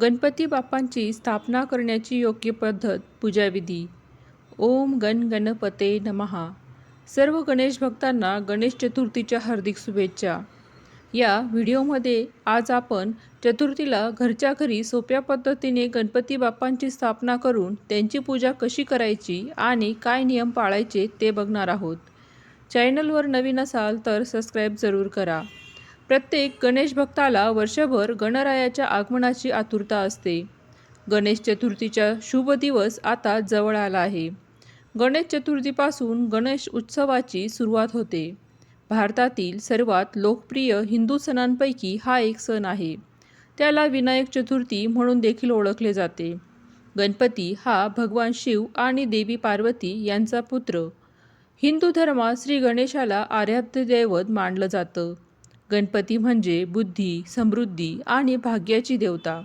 गणपती बाप्पांची स्थापना करण्याची योग्य पद्धत पूजाविधी. ओम गण गणपते नमहा. सर्व गणेश भक्तांना गणेश चतुर्थीच्या हार्दिक शुभेच्छा. या व्हिडिओमध्ये आज आपण चतुर्थीला घरच्या घरी सोप्या पद्धतीने गणपती बाप्पांची स्थापना करून त्यांची पूजा कशी करायची आणि काय नियम पाळायचे ते बघणार आहोत. चॅनलवर नवीन असाल तर सबस्क्राईब जरूर करा. प्रत्येक गणेश भक्ताला वर्षभर गणरायाच्या आगमनाची आतुरता असते. गणेश चतुर्थीचा शुभ दिवस आता जवळ आला आहे. गणेश चतुर्थीपासून गणेश उत्सवाची सुरुवात होते. भारतातील सर्वात लोकप्रिय हिंदू सणांपैकी हा एक सण आहे. त्याला विनायक चतुर्थी म्हणून देखील ओळखले जाते. गणपती हा भगवान शिव आणि देवी पार्वती यांचा पुत्र. हिंदू धर्मात श्री गणेशाला आराध्य दैवत मानलं जातं. गणपती म्हणजे बुद्धी समृद्धी आणि भाग्याची देवता.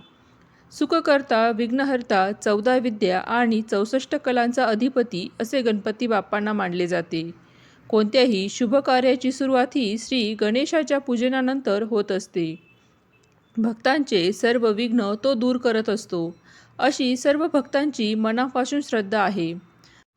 सुखकर्ता विघ्नहर्ता चौदा विद्या आणि चौसष्ट कलांचा अधिपती असे गणपती बाप्पांना मानले जाते. कोणत्याही शुभ कार्याची सुरुवात ही श्री गणेशाच्या पूजनानंतर होत असते. भक्तांचे सर्व विघ्न तो दूर करत असतो. अशी सर्व भक्तांची मनापासून श्रद्धा आहे.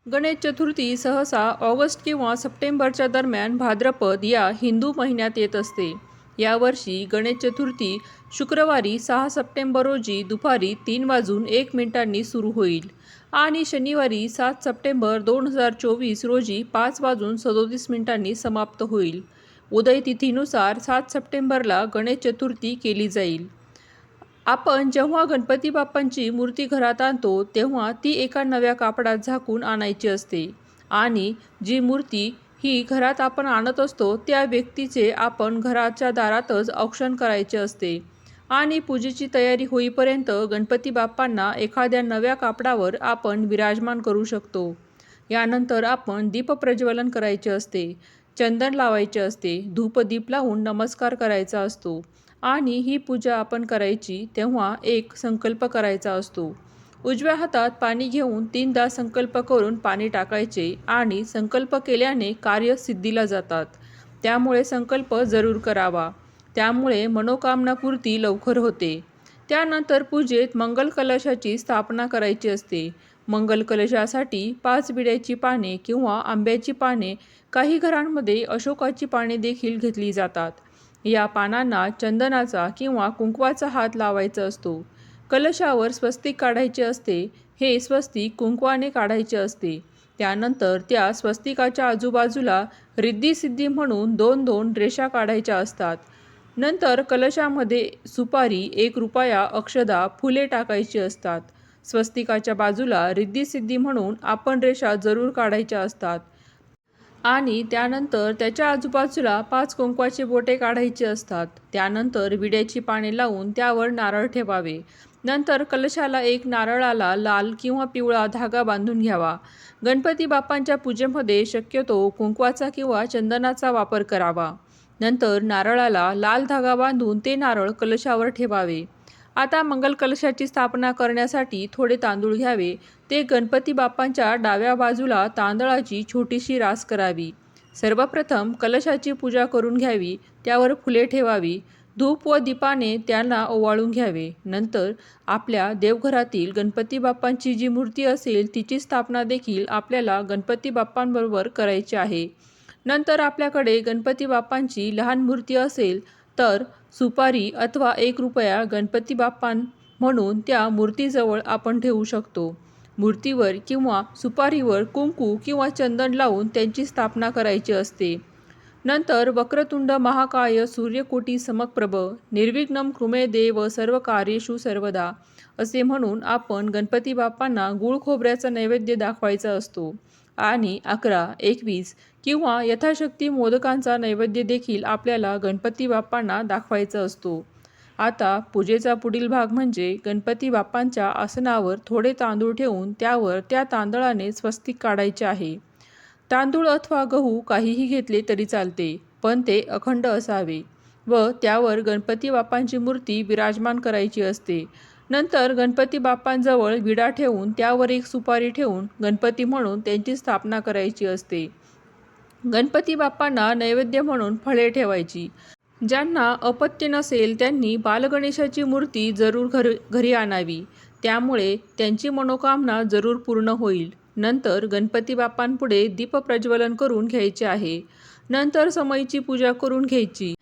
गणेश चतुर्थी सहसा ऑगस्ट किंवा सप्टेंबरच्या दरम्यान भाद्रपद या हिंदू महिन्यात येत असते. यावर्षी गणेश चतुर्थी शुक्रवारी सहा सप्टेंबर रोजी दुपारी तीन वाजून एक मिनिटांनी सुरू होईल आणि शनिवारी सात सप्टेंबर दोन हजार चोवीस रोजी पाच वाजून सदोतीस मिनिटांनी समाप्त होईल. उदय तिथीनुसार सात सप्टेंबरला गणेश चतुर्थी केली जाईल. आपण जेव्हा गणपती बाप्पांची मूर्ती घरात आणतो तेव्हा ती एका नव्या कापडात झाकून आणायची असते. आणि जी मूर्ती ही घरात आपण आणत असतो त्या व्यक्तीचे आपण घराच्या दारातच औक्षण करायचे असते. आणि पूजेची तयारी होईपर्यंत गणपती बाप्पांना एखाद्या नव्या कापडावर आपण विराजमान करू शकतो. यानंतर आपण दीपप्रज्वलन करायचे असते चंदन लावायचे असते धूपदीप लावून नमस्कार करायचा असतो. आणि ही पूजा आपण करायची तेव्हा एक संकल्प करायचा असतो. उजव्या हातात पाणी घेऊन तीनदा संकल्प करून पाणी टाकायचे आणि संकल्प केल्याने कार्य सिद्धीला जातात. त्यामुळे संकल्प जरूर करावा. त्यामुळे मनोकामनापूर्ती लवकर होते. त्यानंतर पूजेत मंगल कलशाची स्थापना करायची असते. मंगल कलशासाठी पाच बिड्याची पाने किंवा आंब्याची पाने काही घरांमध्ये अशोकाची पाने देखील घेतली जातात. या पानांना चंदनाचा किंवा कुंकवाचा हात लावायचा असतो. कलशावर स्वस्तिक काढायचे असते. हे स्वस्तिक कुंकवाने काढायचे असते. त्यानंतर त्या स्वस्तिकाच्या आजूबाजूला रिद्धी म्हणून दोन दोन रेषा काढायच्या असतात. नंतर कलशामध्ये सुपारी एक रुपया अक्षदा फुले टाकायची असतात. स्वस्तिकाच्या बाजूला रिद्धी म्हणून आपण रेषा जरूर काढायच्या असतात. आणि त्यानंतर त्याच्या आजूबाजूला पाच कुंकवाचे बोटे काढायचे असतात. त्यानंतर विड्याची पाने लावून त्यावर नारळ ठेवावे. नंतर कलशाला एक नारळाला लाल किंवा पिवळा धागा बांधून घ्यावा. गणपती बाप्पांच्या पूजेमध्ये शक्यतो कुंकवाचा किंवा चंदनाचा वापर करावा. नंतर नारळाला लाल धागा बांधून ते नारळ कलशावर ठेवावे. आता मंगल कलशाची स्थापना करण्यासाठी थोडे तांदूळ घ्यावे. ते गणपती बाप्पांच्या डाव्या बाजूला तांदळाची छोटीशी रास करावी. सर्वप्रथम कलशाची पूजा करून घ्यावी त्यावर फुले ठेवावी. धूप व दीपाने त्यांना ओवाळून घ्यावे. नंतर आपल्या देवघरातील गणपती बाप्पांची जी मूर्ती असेल तिची स्थापना देखील आपल्याला गणपती बाप्पांबरोबर करायची आहे. नंतर आपल्याकडे गणपती बाप्पांची लहान मूर्ती असेल तर सुपारी अथवा एक रुपया गणपती बाप्पां म्हणून त्या मूर्तीजवळ आपण ठेवू शकतो. मूर्तीवर किंवा सुपारीवर कुंकू किंवा चंदन लावून त्यांची स्थापना करायची असते. नंतर वक्रतुंड महाकाय सूर्यकोटी समप्रभ निर्विघ्नम कृमे देव सर्व कार्येषु सर्वदा असे म्हणून आपण गणपती बाप्पांना गुळ खोबऱ्याचा नैवेद्य दाखवायचा असतो. आणि अकरा एकवीस किंवा यथाशक्ती मोदकांचा नैवेद्य देखील आपल्याला गणपती बाप्पांना दाखवायचा असतो. आता पूजेचा पुढील भाग म्हणजे गणपती बाप्पांच्या आसनावर थोडे तांदूळ ठेवून त्यावर त्या तांदळाने स्वस्तिक काढायचे आहे. तांदूळ अथवा गहू काहीही घेतले तरी चालते पण ते अखंड असावे व त्यावर गणपती बाप्पांची मूर्ती विराजमान करायची असते. नंतर गणपती बाप्पांजवळ विडा ठेवून त्यावर एक सुपारी ठेवून गणपती म्हणून त्यांची स्थापना करायची असते. गणपती बाप्पांना नैवेद्य म्हणून फळे ठेवायची. ज्यांना अपत्य नसेल त्यांनी बालगणेशाची मूर्ती जरूर घर घरी आणावी. त्यामुळे त्यांची मनोकामना जरूर पूर्ण होईल. नंतर गणपती बाप्पांपुढे दीपप्रज्वलन करून घ्यायचे आहे. नंतर समईची पूजा करून घ्यायची.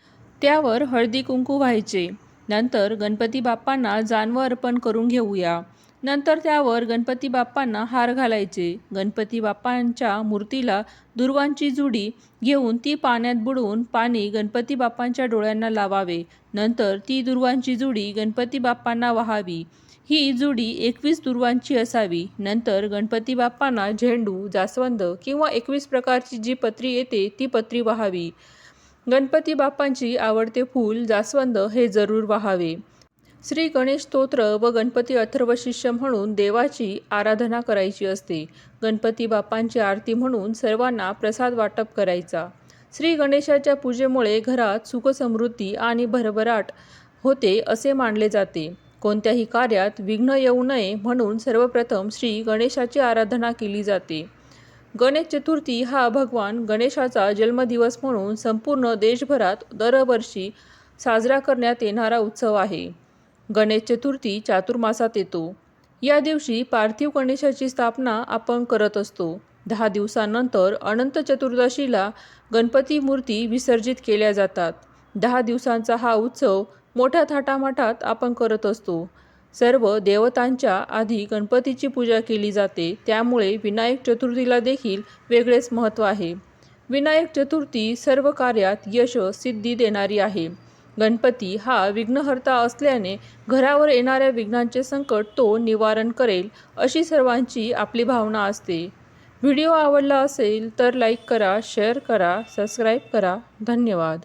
त्यावर हळदी कुंकू व्हायचे. नंतर गणपती बाप्पांना जानवं अर्पण करून घेऊया. नंतर त्यावर गणपती बाप्पांना हार घालायचे. गणपती बाप्पांच्या मूर्तीला दुर्वांची जुडी घेऊन ती पाण्यात बुडवून पाणी गणपती बाप्पांच्या डोळ्यांना लावावे. नंतर ती दुर्वांची जुडी गणपती बाप्पांना वाहावी. ही जुडी एकवीस दुर्वांची असावी. नंतर गणपती बाप्पांना झेंडू जास्वंद किंवा एकवीस प्रकारची जी पत्री येते ती पत्री वाहावी. गणपती बाप्पांची आवडते फूल जास्वंद हे जरूर वाहावे. श्री गणेश स्तोत्र व गणपती अथर्वशिष्य म्हणून देवाची आराधना करायची असते. गणपती बाप्पांची आरती म्हणून सर्वांना प्रसाद वाटप करायचा. श्री गणेशाच्या पूजेमुळे घरात सुखसमृद्धी आणि भरभराट होते असे मानले जाते. कोणत्याही कार्यात विघ्न येऊ नये म्हणून सर्वप्रथम श्री गणेशाची आराधना केली जाते. गणेश चतुर्थी हा भगवान गणेशाचा जन्मदिवस म्हणून संपूर्ण देशभरात दरवर्षी साजरा करण्यात येणारा उत्सव आहे. गणेश चतुर्थी चातुर्मासात येतो. या दिवशी पार्थिव गणेशाची स्थापना आपण करत असतो. दहा दिवसानंतर अनंत चतुर्दशीला गणपती मूर्ती विसर्जित केल्या जातात. दहा दिवसांचा हा उत्सव मोठ्या थाटामाटात आपण करत असतो. सर्व देवतांच्या आधी गणपतीची पूजा केली जाते. त्यामुळे विनायक चतुर्थीला देखील वेगळेच महत्त्व आहे. विनायक चतुर्थी सर्व कार्यात यश सिद्धी देणारी आहे. गणपती हा विघ्नहर्ता असल्याने घरावर येणाऱ्या विघ्नांचे संकट तो निवारण करेल अशी सर्वांची आपली भावना असते. व्हिडिओ आवडला असेल तर लाईक करा शेअर करा सबस्क्राईब करा. धन्यवाद.